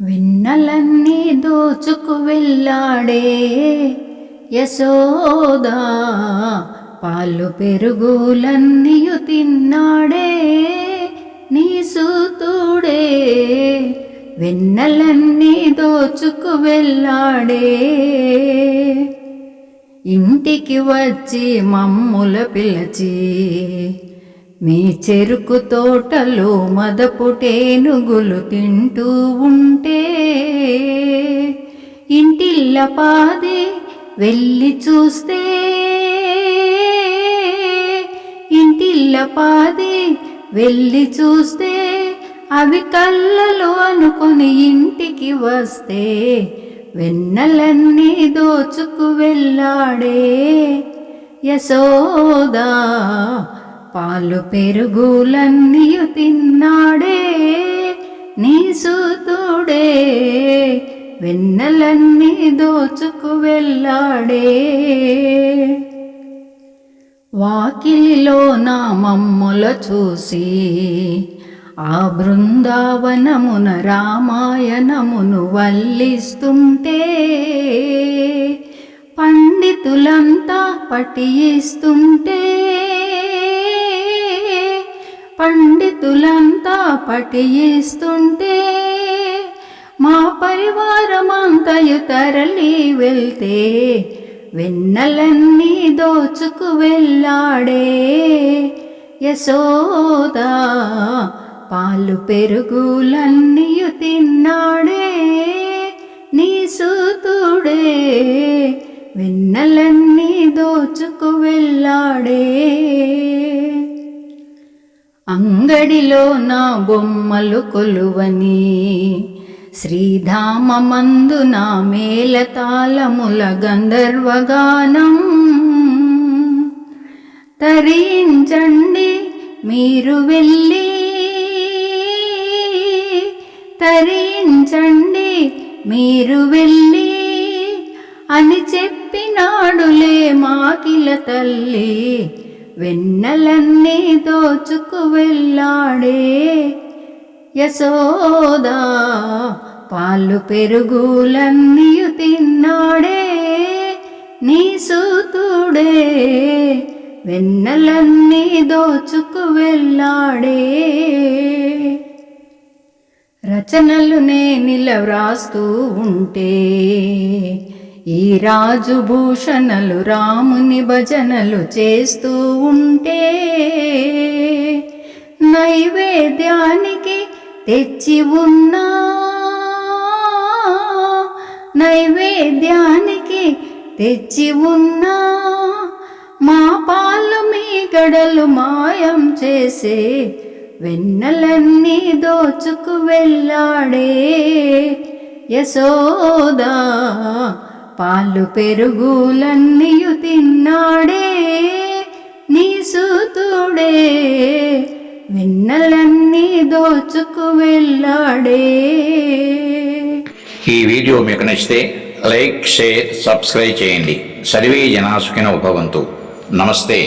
వెన్నలన్నీ దోచుకు వెళ్ళాడే యశోదా. పాలు పెరుగులన్నీయు తిన్నాడే నీ సూతుడే. వెన్నలన్నీ దోచుకు వెళ్ళాడే. ఇంటికి వచ్చి మమ్ముల పిలచి మీ చెరుకు తోటలో మదపుటేనుగులు తింటూ ఉంటే ఇంటిల్ల పాది వెళ్ళి చూస్తే ఇంటిల్ల పాది వెళ్ళి చూస్తే అవి కళ్ళలు అనుకొని ఇంటికి వస్తే వెన్నలన్నీ దోచుకు వెళ్ళాడే యశోదా. పాలు పెరుగులన్నీయు తిన్నాడే నీ సూతుడే వెన్నెలన్నీ దోచుకు వెళ్ళాడే. వాకిలిలో నా మమ్ముల చూసి ఆ బృందావనమున రామాయణమును వల్లిస్తుంటే పండితులంతా పటిస్తుంటే పండితులంతా పఠిస్తుంటే మా పరివారమంతయు తరలి వెళ్తే వెన్నెలన్నీ దోచుకు వెళ్ళాడే. యశోద పాలు పెరుగులన్నీయు తిన్నాడే. నీ సూతుడే వెన్నెలన్నీ దోచుకు వెళ్ళాడే. అంగడిలో నా బొమ్మలు కొలువని. శ్రీధామమందు నా మేళతాళముల గంధర్వగానం. తరించండి మీరు వెళ్ళి. తరించండి మీరు వెళ్ళి. అని చెప్పినాడులే మాకిల తల్లి. వెన్నెలన్నీ దోచుకు వెళ్ళాడే. యశోదా పాలు పెరుగులన్నీయు తిన్నాడే. నీ సూతుడే వెన్నెలన్నీ దోచుకు వెళ్ళాడే. రచనలు నేనిల వ్రాస్తూ ఉంటే ఈ రాజు భూషణలు రాముని భజనలు చేస్తూ ఉంటే నైవేద్యానికి తెచ్చి ఉన్నా. నైవేద్యానికి తెచ్చి ఉన్నా. మా పాలు మీ గడలు మాయం చేసే వెన్నెలన్నీ దోచుకు వెళ్ళాడే. యశోదా పాలు పెరుగులన్నీయు తిన్నాడే నీ సూతుడే వెన్నలన్నీ దోచుకు వెళ్ళాడే. ఈ వీడియో మీకు నచ్చితే లైక్ షేర్ సబ్స్క్రైబ్ చేయండి. సర్వే జనాసుకిన ఉపవంతు నమస్తే.